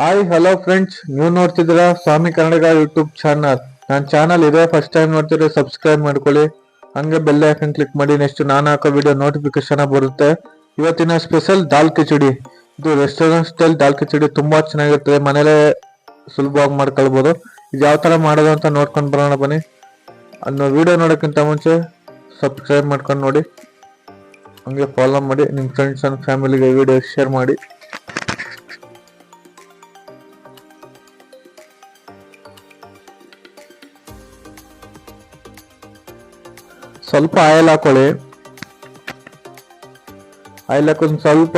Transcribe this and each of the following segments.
Hi hello friends ನೀವು ನೋಡ್ತಿದ್ದೀರಾ Swami ಕನ್ನಡಗ YouTube channel ನನ್ನ ಚಾನಲ್ ಇದೆ. ಫಸ್ಟ್ ಟೈಮ್ ನೋಡ್ತಿದ್ರೆ ಸಬ್ಸ್ಕ್ರೈಬ್ ಮಾಡ್ಕೊಳ್ಳಿ. ಹಂಗೆ ಬೆಲ್ ಐಕನ್ ಕ್ಲಿಕ್ ಮಾಡಿ. ನೆಕ್ಸ್ಟ್ ನಾನು ಹಾಕೋ ವಿಡಿಯೋ ನೋಟಿಫಿಕೇಶನ್ ಬರುತ್ತೆ. ಇವತ್ತಿನ ಸ್ಪೆಷಲ್ ದಾಲ್ ಕಿಚಡಿ ಇದು ರೆಸ್ಟೋರೆಂಟ್ ಸ್ಟೈಲ್ ದಾಲ್ ಕಿಚಡಿ ತುಂಬಾ ಚೆನ್ನಾಗಿರ್ತದೆ. ಮನೇಲೇ ಸುಲಭವಾಗಿ ಮಾಡ್ಕೊಳ್ಬೋದು. ಇದು ಯಾವ ತರ ಮಾಡೋದು ಅಂತ ನೋಡ್ಕೊಂಡು ಬರೋಣ ಬನ್ನಿ. ಅದನ್ನ ವಿಡಿಯೋ ನೋಡೋಕ್ಕಿಂತ ಮುಂಚೆ ಸಬ್ಸ್ಕ್ರೈಬ್ ಮಾಡ್ಕೊಂಡು ನೋಡಿ. ಹಂಗೆ ಫಾಲೋ ಮಾಡಿ. ನಿಮ್ಮ ಫ್ರೆಂಡ್ಸ್ ಅಂಡ್ ಫ್ಯಾಮಿಲಿಗೆ ವಿಡಿಯೋ ಶೇರ್ ಮಾಡಿ. ಸ್ವಲ್ಪ ಆಯಿಲ್ ಹಾಕೊಳ್ಳಿ. ಆಯಿಲ್ ಹಾಕೊಂಡು ಸ್ವಲ್ಪ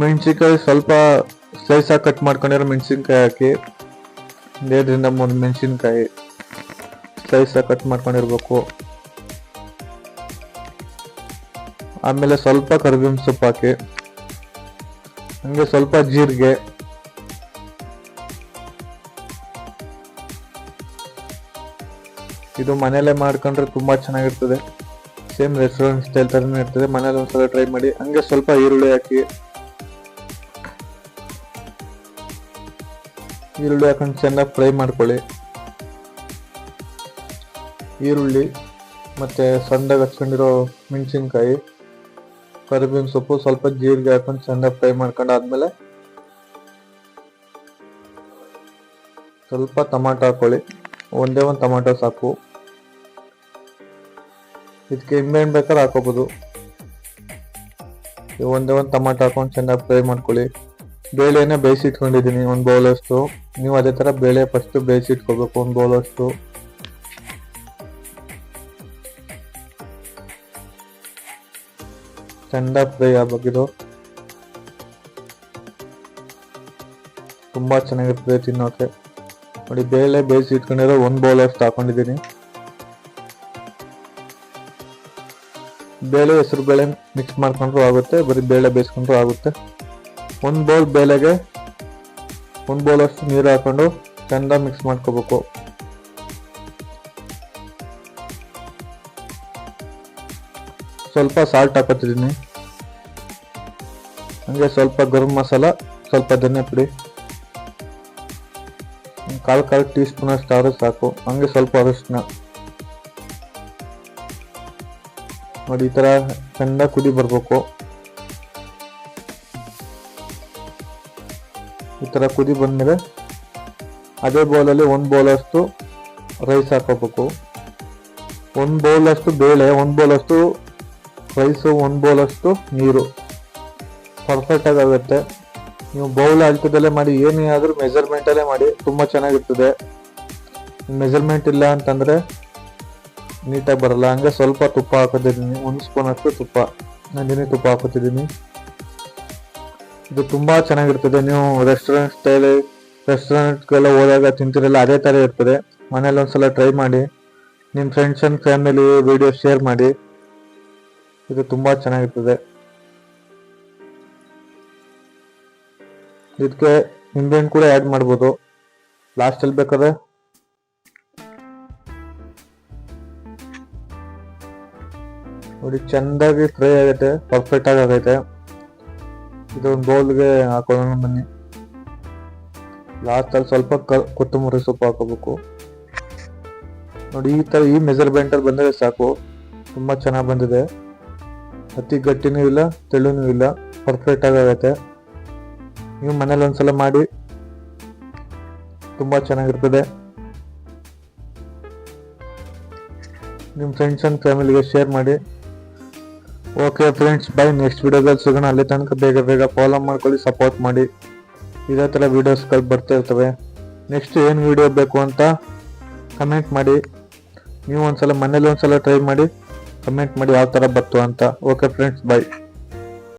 ಮೆಣಸಿನ್ಕಾಯಿ ಸ್ವಲ್ಪ ಸ್ಲೈಸ್ ಆಗಿ ಕಟ್ ಮಾಡ್ಕೊಂಡಿರೋ ಮೆಣಸಿನ್ಕಾಯಿ ಹಾಕಿ. ಎರಡರಿಂದ ಮೂರು ಮೆಣಸಿನ್ಕಾಯಿ ಸ್ಲೈಸ್ ಆಗಿ ಕಟ್ ಮಾಡ್ಕೊಂಡಿರ್ಬೇಕು. ಆಮೇಲೆ ಸ್ವಲ್ಪ ಕರಿಬೇವಿನ ಸೊಪ್ಪು ಹಾಕಿ. ಹಂಗೆ ಸ್ವಲ್ಪ ಜೀರಿಗೆ. ಇದು ಮನೇಲೆ ಮಾಡ್ಕೊಂಡ್ರೆ ತುಂಬಾ ಚೆನ್ನಾಗಿರ್ತದೆ. ಸೇಮ್ ರೆಸ್ಟೋರೆಂಟ್ ಸ್ಟೈಲ್ ತರನೇ ಇರ್ತದೆ. ಮನೇಲಿ ಒಂದ್ಸಲ ಟ್ರೈ ಮಾಡಿ. ಹಂಗೆ ಸ್ವಲ್ಪ ಈರುಳ್ಳಿ ಹಾಕಿ. ಈರುಳ್ಳಿ ಹಾಕೊಂಡು ಚೆನ್ನಾಗಿ ಫ್ರೈ ಮಾಡ್ಕೊಳ್ಳಿ. ಈರುಳ್ಳಿ ಮತ್ತೆ ಸಣ್ಣಗೆ ಹಚ್ಕೊಂಡಿರೋ ಮೆಣಸಿನ್ಕಾಯಿ, ಕರಿಬೇವಿನ ಸೊಪ್ಪು ಸ್ವಲ್ಪ ಜೀರಿಗೆ ಹಾಕೊಂಡು ಚೆನ್ನಾಗಿ ಫ್ರೈ ಮಾಡ್ಕೊಂಡು ಆದ್ಮೇಲೆ ಸ್ವಲ್ಪ ಟೊಮಾಟೊ ಹಾಕೊಳ್ಳಿ. ಒಂದೇ ಒಂದು ಟೊಮಾಟೊ ಸಾಕು. ಇದಕ್ಕೆ ನಿಂಬೆಹಣ್ಣು ಬೇಕಾದ್ರೆ ಹಾಕೋಬಹುದು ಈಗ ಒಂದೇ ಒಂದು ಟೊಮಾಟೊ ಹಾಕೊಂಡು ಚೆನ್ನಾಗಿ ಫ್ರೈ ಮಾಡ್ಕೊಳ್ಳಿ. ಬೇಳೆನ ಬೇಯಿಸಿ ಇಟ್ಕೊಂಡಿದ್ದೀನಿ ಒಂದು ಬೌಲಷ್ಟು ನೀವು ಅದೇ ಥರ ಬೇಳೆ ಫಸ್ಟು ಬೇಯಿಸಿ ಇಟ್ಕೋಬೇಕು ಒಂದು ಬೌಲ್ ಅಷ್ಟು. ಚೆನ್ನಾಗಿ ಫ್ರೈ ಆಗ್ಬೇಕಿದು ತುಂಬ ಚೆನ್ನಾಗಿರ್ತದೆ ತಿನ್ನೋಕೆ. ನೋಡಿ, ಬೇಳೆ ಬೇಯಿಸಿ ಇಟ್ಕೊಂಡಿರೋ ಒಂದು ಬೌಲ್ ಅಷ್ಟು ಹಾಕೊಂಡಿದ್ದೀನಿ. ಬೇಳೆ ಹೆಸರು ಬೇಳೆ ಮಿಕ್ಸ್ ಮಾಡ್ಕೊಂಡ್ರು ಆಗುತ್ತೆ, ಬರೀ ಬೇಳೆ ಬೇಯಿಸ್ಕೊಂಡ್ರು ಆಗುತ್ತೆ. ಒಂದು ಬೌಲ್ ಬೇಳೆಗೆ ಒಂದು ಬೌಲ್ ಅಷ್ಟು ನೀರು ಹಾಕೊಂಡು ಚೆಂದ ಮಿಕ್ಸ್ ಮಾಡ್ಕೋಬೇಕು. ಸ್ವಲ್ಪ ಸಾಲ್ಟ್ ಹಾಕೋತಿದ್ದೀನಿ. ಹಂಗೆ ಸ್ವಲ್ಪ ಗರಂ ಮಸಾಲ, ಸ್ವಲ್ಪ ಧನಿಯಾ ಪುಡಿ. ಕಾಲು ಕಾಲು ಟೀ ಸ್ಪೂನ್ ಅಷ್ಟು ಆದ್ರೆ ಸಾಕು. ಹಂಗೆ ಸ್ವಲ್ಪ ಅರಶಿನ ನೋಡಿ, ಈ ತರ ಚೆಂದ ಕುದಿ ಬರ್ಬೇಕು. ಈ ತರ ಕುದಿ ಬಂದ್ಮೇಲೆ ಅದೇ ಬೌಲಲ್ಲಿ ಒಂದು ಬೌಲ್ ಅಷ್ಟು ರೈಸ್ ಹಾಕೋಬೇಕು ಒಂದು ಬೌಲ್ ಅಷ್ಟು ಬೇಳೆ, ಒಂದು ಬೌಲ್ ಅಷ್ಟು ರೈಸು ಒಂದು ಬೌಲ್ ಅಷ್ಟು ನೀರು. ಪರ್ಫೆಕ್ಟ್ ಆಗಿ ಆಗುತ್ತೆ. ನೀವು ಬೌಲ್ ಅಳ್ತದಲ್ಲೇ ಮಾಡಿ, ಏನೇ ಆದ್ರೂ ಮೆಜರ್ಮೆಂಟ್ ಅಲ್ಲೇ ಮಾಡಿ, ತುಂಬಾ ಚೆನ್ನಾಗಿರ್ತದೆ. ಮೆಜರ್ಮೆಂಟ್ ಇಲ್ಲ ಅಂತಂದ್ರೆ ನೀಟಾಗಿ ಬರಲ್ಲ. ಹಂಗೆ ಸ್ವಲ್ಪ ತುಪ್ಪ ಹಾಕೋತಿದ್ದೀನಿ. ಒಂದು ಸ್ಪೂನ್ ಅಷ್ಟು ತುಪ್ಪ. ನಂದಿನಿ ತುಪ್ಪ ಹಾಕೋತಿದ್ದೀನಿ. ಇದು ತುಂಬ ಚೆನ್ನಾಗಿರ್ತದೆ. ನೀವು ರೆಸ್ಟೋರೆಂಟ್ ಸ್ಟೈಲ್ ರೆಸ್ಟೋರೆಂಟ್ಗೆಲ್ಲ ಹೋದಾಗ ತಿಂತಿರಲ್ಲ, ಅದೇ ಥರ ಇರ್ತದೆ. ಮನೇಲಿ ಒಂದ್ಸಲ ಟ್ರೈ ಮಾಡಿ. ನಿಮ್ಮ friends and family video share ಮಾಡಿ. ಇದು ತುಂಬ ಚೆನ್ನಾಗಿರ್ತದೆ. ಇದಕ್ಕೆ ನಿಂಬೆಹಣ್ಣು ಕೂಡ ಆ್ಯಡ್ ಮಾಡ್ಬೋದು. ಲಾಸ್ಟಲ್ಲಿ ಬೇಕಾದ್ರೆ ನೋಡಿ, ಚೆಂದಾಗಿ ಫ್ರೈ ಆಗುತ್ತೆ ಪರ್ಫೆಕ್ಟ್ ಆಗಿ ಆಗೈತೆ. ಇದೊಂದು ಬೌಲ್ಗೆ ಹಾಕೊಳ್ಳೋಣ ಬನ್ನಿ. ಲಾಸ್ಟಲ್ಲಿ ಸ್ವಲ್ಪ ಕೊತ್ತಂಬರಿ ಸೊಪ್ಪು ಹಾಕೋಬೇಕು ನೋಡಿ, ಈ ಥರ ಈ ಮೆಜರ್ಮೆಂಟಲ್ಲಿ ಬಂದರೆ ಸಾಕು. ತುಂಬ ಚೆನ್ನಾಗಿ ಬಂದಿದೆ. ಅತಿ ಗಟ್ಟಿನೂ ಇಲ್ಲ, ತೆಳುನೂ ಇಲ್ಲ ಪರ್ಫೆಕ್ಟ್ ಆಗಿ ಆಗೈತೆ. ನೀವು ಮನೇಲಿ ಒಂದ್ಸಲ ಮಾಡಿ. ತುಂಬ ಚೆನ್ನಾಗಿರ್ತದೆ. ನಿಮ್ಮ ಫ್ರೆಂಡ್ಸ್ ಆ್ಯಂಡ್ ಫ್ಯಾಮಿಲಿಗೆ ಶೇರ್ ಮಾಡಿ. ಓಕೆ ಫ್ರೆಂಡ್ಸ್ ಬೈ ನೆಕ್ಸ್ಟ್ ವಿಡಿಯೋದಲ್ಲಿ ಸಿಗೋಣ. ಅಲ್ಲಿ ತನಕ ಬೇಗ ಬೇಗ ಫಾಲೋ ಮಾಡ್ಕೊಳ್ಳಿ ಸಪೋರ್ಟ್ ಮಾಡಿ. ಇದೇ ಥರ ವೀಡಿಯೋಸ್ಗಳು ಬರ್ತಾ ಇರ್ತವೆ. ನೆಕ್ಸ್ಟ್ ಏನು ವಿಡಿಯೋ ಬೇಕು ಅಂತ ಕಮೆಂಟ್ ಮಾಡಿ. ನೀವು ಒಂದ್ಸಲ ಮನೇಲಿ ಒಂದ್ಸಲ ಟ್ರೈ ಮಾಡಿ ಕಮೆಂಟ್ ಮಾಡಿ ಯಾವ ಥರ ಬರ್ತು ಅಂತ. Okay friends by